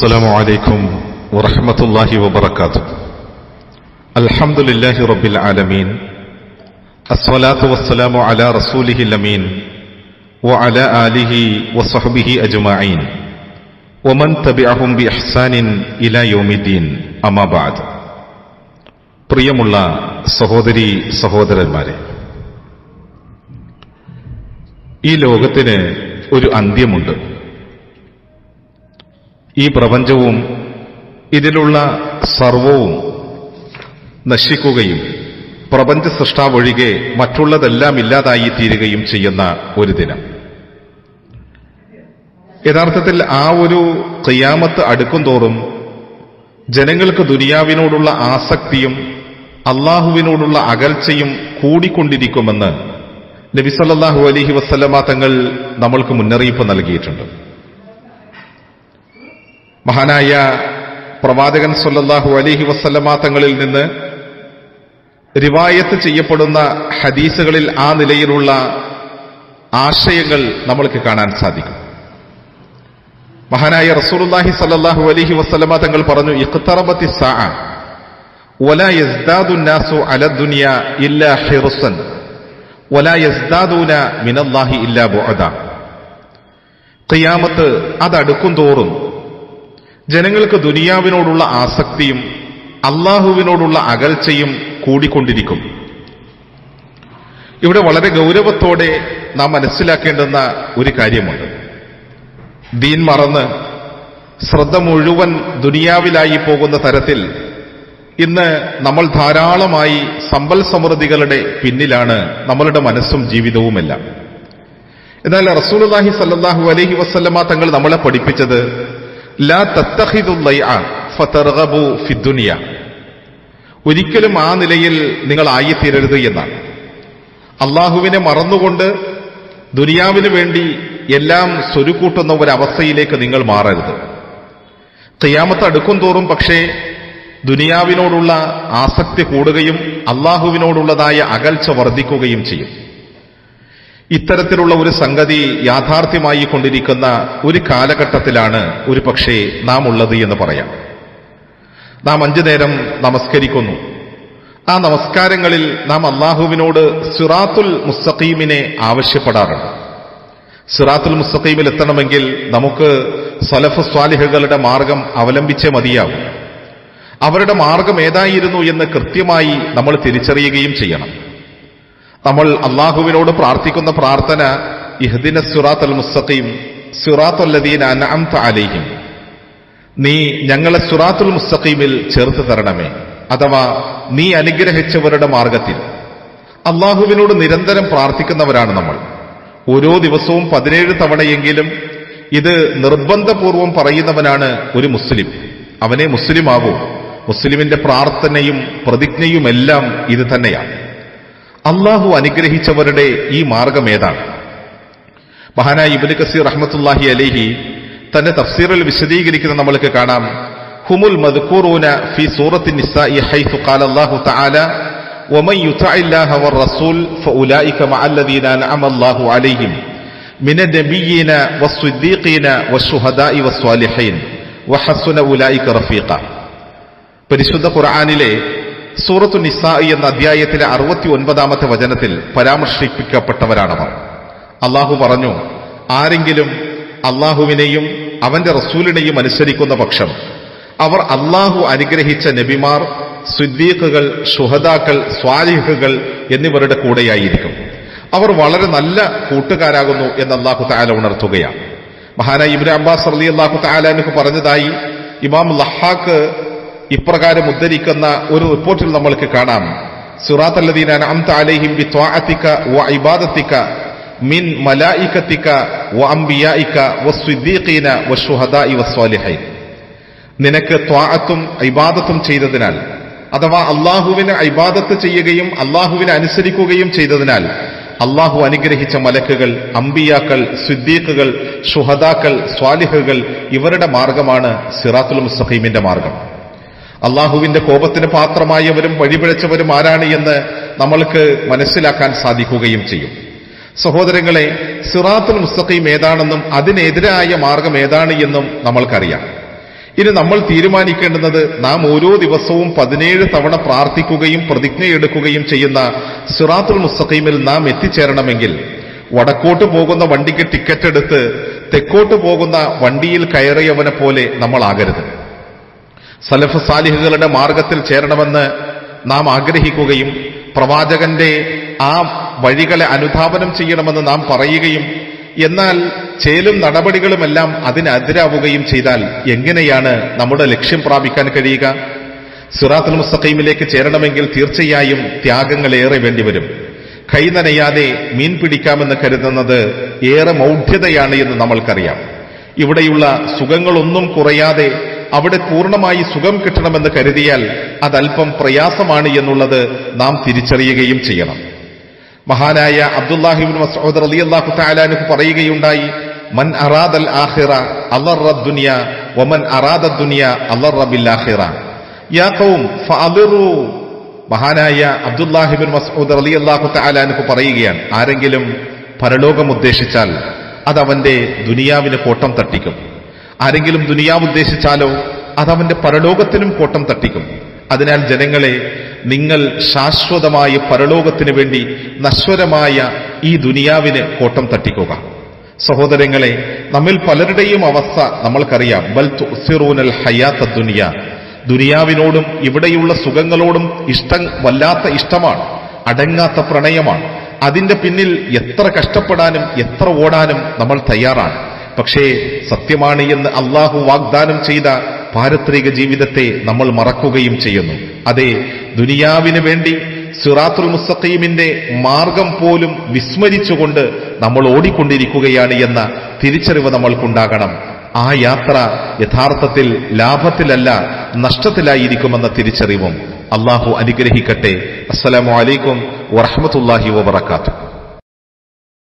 السلام عليكم ورحمة الله وبركاته الحمد لله رب العالمين الصلاة والسلام على رسوله الأمين وعلى آله وصحبه أجمعين ومن تبعهم بإحسان إلى يوم الدين أما بعد പ്രിയമുള്ള സഹോദരി സഹോദരന്മാരെ ഈ ലോകത്തിന് ഒരു അന്ത്യമുണ്ട് ഈ പ്രപഞ്ചവും ഇതിലുള്ള സർവവും നശിക്കുകയും പ്രപഞ്ച സൃഷ്ടാവൊഴികെ മറ്റുള്ളതെല്ലാം ഇല്ലാതായി തീരുകയും ചെയ്യുന്ന ഒരു ദിനം. യഥാർത്ഥത്തിൽ ആ ഒരു കയ്യാമത്ത് അടുക്കും തോറും ജനങ്ങൾക്ക് ദുനിയാവിനോടുള്ള ആസക്തിയും അള്ളാഹുവിനോടുള്ള അകൽച്ചയും കൂടിക്കൊണ്ടിരിക്കുമെന്ന് നബിസല്ലാഹു അലഹി വസ്ലമ തങ്ങൾ നമ്മൾക്ക് മുന്നറിയിപ്പ് നൽകിയിട്ടുണ്ട്. മഹാനായ പ്രവാചകൻ സൊല്ലാഹു അലിഹി വസ്ലമാ തങ്ങളിൽ നിന്ന് റിവായത്ത് ചെയ്യപ്പെടുന്ന ഹദീസുകളിൽ ആ നിലയിലുള്ള ആശയങ്ങൾ നമ്മൾക്ക് കാണാൻ സാധിക്കും. മഹാനായ റസൂലുല്ലാഹി സല്ലാഹു അലിഹി വസ്ലമ തങ്ങൾ പറഞ്ഞു ഇഖ്തറബത്തി ഖിയാമത്ത് അതടുക്കും തോറും ജനങ്ങൾക്ക് ദുനിയാവിനോടുള്ള ആസക്തിയും അള്ളാഹുവിനോടുള്ള അകൽച്ചയും കൂടിക്കൊണ്ടിരിക്കും. ഇവിടെ വളരെ ഗൗരവത്തോടെ നാം മനസ്സിലാക്കേണ്ടുന്ന ഒരു കാര്യമുണ്ട്. ദീൻ മറന്ന് ശ്രദ്ധ മുഴുവൻ ദുനിയാവിലായി പോകുന്ന തരത്തിൽ ഇന്ന് നമ്മൾ ധാരാളമായി സമ്പൽ സമൃദ്ധികളുടെ പിന്നിലാണ് നമ്മളുടെ മനസ്സും ജീവിതവുമെല്ലാം. എന്നാൽ റസൂലുല്ലാഹി സല്ലാഹു അലഹി വസ്ല്ലമ തങ്ങൾ നമ്മളെ പഠിപ്പിച്ചത് ലാ ഫിദ്ദുനിയ ഒരിക്കലും ആ നിലയിൽ നിങ്ങൾ ആയിത്തീരരുത് എന്നാണ്. അള്ളാഹുവിനെ മറന്നുകൊണ്ട് ദുനിയാവിന് വേണ്ടി എല്ലാം സ്വരുക്കൂട്ടുന്ന ഒരവസ്ഥയിലേക്ക് നിങ്ങൾ മാറരുത്. കയ്യാമത്ത് അടുക്കും തോറും പക്ഷേ ദുനിയാവിനോടുള്ള ആസക്തി കൂടുകയും അള്ളാഹുവിനോടുള്ളതായ അകൽച്ച വർദ്ധിക്കുകയും ചെയ്യും. ഇത്തരത്തിലുള്ള ഒരു സംഗതി യാഥാർത്ഥ്യമായി കൊണ്ടിരിക്കുന്ന ഒരു കാലഘട്ടത്തിലാണ് ഒരു പക്ഷേ നാം ഉള്ളത് എന്ന് പറയാം. നാം അഞ്ചു നേരം നമസ്കരിക്കുന്നു. ആ നമസ്കാരങ്ങളിൽ നാം അള്ളാഹുവിനോട് സിറാത്തുൽ മുസ്തഖീമിനെ ആവശ്യപ്പെടാറുണ്ട്. സിറാത്തുൽ മുസ്തഖീമിൽ എത്തണമെങ്കിൽ നമുക്ക് സലഫ് സ്വാലിഹകളുടെ മാർഗം അവലംബിച്ചേ മതിയാവും. അവരുടെ മാർഗം ഏതായിരുന്നു എന്ന് കൃത്യമായി നമ്മൾ തിരിച്ചറിയുകയും ചെയ്യണം. നമ്മൾ അള്ളാഹുവിനോട് പ്രാർത്ഥിക്കുന്ന പ്രാർത്ഥന ഇഹ്ദിന സുറാത്ത് അൽ മുസ്തഖീം സുറാത്തുല്ലദീൻ അനാംത അലൈഹിം. നീ ഞങ്ങളെ സുറാത്തുൽ മുസ്തഖീമിൽ ചേർത്ത് തരണമേ. അഥവാ നീ അനുഗ്രഹിച്ചവരുടെ മാർഗത്തിൽ. അള്ളാഹുവിനോട് നിരന്തരം പ്രാർത്ഥിക്കുന്നവരാണ് നമ്മൾ. ഓരോ ദിവസവും പതിനേഴ് തവണയെങ്കിലും ഇത് നിർബന്ധപൂർവം പറയുന്നവനാണ് ഒരു മുസ്ലിം. അവനെ മുസ്ലിം ആകൂ മുസ്ലിമിന്റെ പ്രാർത്ഥനയും പ്രതിജ്ഞയുമെല്ലാം ഇത് തന്നെയാണ്. അള്ളാഹു അനുഗ്രഹിച്ചവരുടെ ഈ മാർഗം ഏതാണ് മഹാനായ ഇബിന് കസീർ റഹ്മത്തുല്ലാഹി അലേഹി തന്റെ തഫ്സീറിൽ വിശദീകരിക്കുന്ന നമ്മൾക്ക് കാണാം ഹുമുൽ മദ്കൂറൂന ഫി സൂറത്തിൻ നിസാഇ ഹൈതു ഖാല അല്ലാഹു തആല ومن يطع الله والرسول فاولئك مع الذين انعم الله عليهم من النبيين والصديقين والشهداء والصالحين وحسن اولئك رفيقا പരിശുദ്ധ ഖുർആനിലെ സൂറത്തു നിസാ എന്ന അധ്യായത്തിലെ അറുപത്തി ഒൻപതാമത്തെ വചനത്തിൽ പരാമർശിപ്പിക്കപ്പെട്ടവരാണവർ. അള്ളാഹു പറഞ്ഞു ആരെങ്കിലും അള്ളാഹുവിനെയും അവന്റെ റസൂലിനെയും അനുസരിക്കുന്ന പക്ഷം അവർ അള്ളാഹു അനുഗ്രഹിച്ച നബിമാർ സുദ്ദീഖുകൾ ഷുഹദാക്കൾ സ്വാലിഹുകൾ എന്നിവരുടെ കൂടെയായിരിക്കും. അവർ വളരെ നല്ല കൂട്ടുകാരാകുന്നു എന്ന് അള്ളാഹു താല ഉണർത്തുകയാണ്. മഹാനായി ഇബ്രാം അബ്ബാസ് അലി അള്ളാഹു താലാനുക്ക് പറഞ്ഞതായി ഇമാം ലഹാക്ക് ഇപ്രകാരം ഉദ്ധരിക്കുന്ന ഒരു റിപ്പോർട്ടിൽ നമ്മൾക്ക് കാണാം. സുറാത്തല്ലദീന അംത അലൈഹിം മിൻ നിനക്ക് ത്വാഅത്തും ഇബാദത്തും ചെയ്തതിനാൽ അഥവാ അള്ളാഹുവിന് ഇബാദത്ത് ചെയ്യുകയും അള്ളാഹുവിനെ അനുസരിക്കുകയും ചെയ്തതിനാൽ അള്ളാഹു അനുഗ്രഹിച്ച മലക്കുകൾ അമ്പിയാക്കൾ സിദ്ദീഖുകൾ ഷുഹദാക്കൾ സ്വാലിഹുകൾ ഇവരുടെ മാർഗമാണ് സിറാത്തുൽ മുസ്തഖീമിന്റെ മാർഗം. അള്ളാഹുവിന്റെ കോപത്തിന് പാത്രമായവരും വഴിപിഴച്ചവരും ആരാണ് എന്ന് നമ്മൾക്ക് മനസ്സിലാക്കാൻ സാധിക്കുകയും ചെയ്യും. സഹോദരങ്ങളെ സിറാത്തുൽ മുസ്തഖീം ഏതാണെന്നും അതിനെതിരായ മാർഗം ഏതാണ് എന്നും നമ്മൾക്കറിയാം. ഇനി നമ്മൾ തീരുമാനിക്കേണ്ടുന്നത് നാം ഓരോ ദിവസവും പതിനേഴ് തവണ പ്രാർത്ഥിക്കുകയും പ്രതിജ്ഞയെടുക്കുകയും ചെയ്യുന്ന സിറാത്തുൽ മുസ്തഖീമിൽ നാം എത്തിച്ചേരണമെങ്കിൽ വടക്കോട്ട് പോകുന്ന വണ്ടിക്ക് ടിക്കറ്റ് എടുത്ത് തെക്കോട്ട് പോകുന്ന വണ്ടിയിൽ കയറിയവനെ പോലെ നമ്മൾ ആകരുത് സലഫ് സാലിഹുകളുടെ മാർഗത്തിൽ ചേരണമെന്ന് നാം ആഗ്രഹിക്കുകയും പ്രവാചകന്റെ ആ വഴികളെ അനുധാപനം ചെയ്യണമെന്ന് നാം പറയുകയും എന്നാൽ ചേലും നടപടികളുമെല്ലാം അതിനെതിരാവുകയും ചെയ്താൽ എങ്ങനെയാണ് നമ്മുടെ ലക്ഷ്യം പ്രാപിക്കാൻ കഴിയുക? സിറാത്തുൽ മുസ്തഖീമിലേക്ക് ചേരണമെങ്കിൽ തീർച്ചയായും ത്യാഗങ്ങൾ ഏറെ വേണ്ടിവരും. കൈ നനയാതെ മീൻ പിടിക്കാമെന്ന് കരുതുന്നത് ഏറെ മൗഢ്യതയാണ് എന്ന് നമ്മൾക്കറിയാം. ഇവിടെയുള്ള സുഖങ്ങളൊന്നും കുറയാതെ അവിടെ പൂർണമായി സുഖം കിട്ടണമെന്ന് കരുതിയാൽ അതല്പം പ്രയാസമാണ് എന്നുള്ളത് നാം തിരിച്ചറിയുകയും ചെയ്യണം. മഹാനായ അബ്ദുല്ലാഹിബിൻ മസൂദ് അലി അള്ളാഹു താലാനുഹ് പറയുകയുണ്ടായി മൻ അറാദൽ ആഹിറ അലർ ദുനിയ വമൻ അറാദ ദുനിയ ആഹിറ മഹാനായ അബ്ദുല്ലാഹിബിൻ മസൂദ് അലി അള്ളാഹു താലാനുഹ് പറയുകയാണ് ആരെങ്കിലും പരലോകം ഉദ്ദേശിച്ചാൽ അതവന്റെ ദുനിയാവിന് കോട്ടം തട്ടിക്കും. ആരെങ്കിലും ദുനിയാവ് ഉദ്ദേശിച്ചാലോ അതവന്റെ പരലോകത്തിനും കോട്ടം തട്ടിക്കും. അതിനാൽ ജനങ്ങളെ നിങ്ങൾ ശാശ്വതമായ പരലോകത്തിന് വേണ്ടി നശ്വരമായ ഈ ദുനിയാവിന് കോട്ടം തട്ടിക്കുക. സഹോദരങ്ങളെ നമ്മിൽ പലരുടെയും അവസ്ഥ നമ്മൾക്കറിയാം. ബൽ തുസിറൂനൽ ഹയാത്ത ദുനിയ. ദുനിയാവിനോടും ഇവിടെയുള്ള സുഖങ്ങളോടും ഇഷ്ടം വല്ലാത്ത ഇഷ്ടമാണ്. അടങ്ങാത്ത പ്രണയമാണ്. അതിന്റെ പിന്നിൽ എത്ര കഷ്ടപ്പെടാനും എത്ര ഓടാനും നമ്മൾ തയ്യാറാണ്. പക്ഷേ സത്യമാണ് എന്ന് അള്ളാഹു വാഗ്ദാനം ചെയ്ത പാരത്രിക ജീവിതത്തെ നമ്മൾ മറക്കുകയും ചെയ്യുന്നു. അതെ ദുനിയാവിന് വേണ്ടി സിറാത്തുൽ മുസ്തഖീമിന്റെ മാർഗം പോലും വിസ്മരിച്ചുകൊണ്ട് നമ്മൾ ഓടിക്കൊണ്ടിരിക്കുകയാണ് എന്ന തിരിച്ചറിവ് നമ്മൾക്കുണ്ടാകണം. ആ യാത്ര യഥാർത്ഥത്തിൽ ലാഭത്തിലല്ല നഷ്ടത്തിലായിരിക്കുമെന്ന തിരിച്ചറിവും. അള്ളാഹു അനുഗ്രഹിക്കട്ടെ. അസ്സലാമു അലൈക്കും വറഹമത്തല്ലാഹി വബർക്കാത്തു